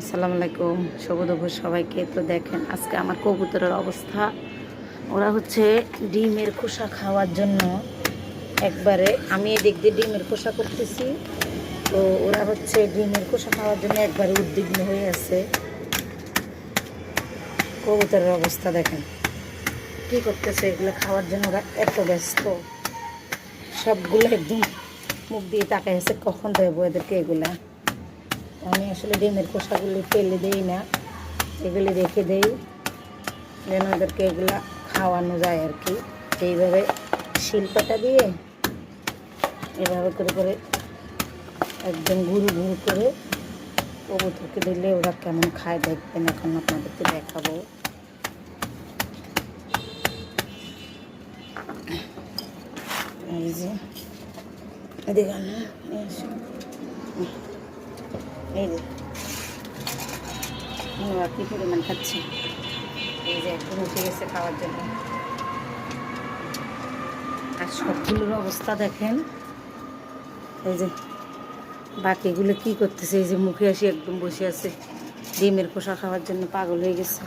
আসসালামু আলাইকুম শুভদুপুর সবাইকে। তো দেখেন, আজকে আমার কবুতরের অবস্থা। ওরা হচ্ছে ডিমের খোসা খাওয়ার জন্য একবারে আমি এদিক দিয়ে ডিমের খোসা করতেছি। তো ওরা হচ্ছে ডিমের খোসা খাওয়ার জন্য একবারে উদ্বিগ্ন হয়ে আছে। কবুতরের অবস্থা দেখেন। কি করতেছে এগুলো খাওয়ার জন্য? ওরা এত ব্যস্ত। সবগুলো একদম মুখ দিয়ে তাকাই আছে, কখন দেবো এদেরকে এগুলা? আমি আসলে ডিমের খোসাগুলি ফেলে দিই না এগুলি রেখে দেই। যেন ওদেরকে এগুলা খাওয়ানো যায় আর কি। এইভাবে শিল্পটা দিয়ে এভাবে করে করে একদম ঘুরু ঘুরু করে কবুতরকে দিলে ওরা কেমন খায় দেখবেন এখন আপনাদেরকে দেখাবো। এই যে আনো, এই যে। ওরা কি পরিমাণ খাচ্ছে? এই যে একদম উঠে গেছে খাওয়ার জন্য। আর সবগুলোর অবস্থা দেখেন। এই যে, বাকিগুলো কি করতেছে? এই যে মুখে আসি একদম বসে আছে। ডিমের খোসা খাওয়ার জন্য পাগল হয়ে গেছে।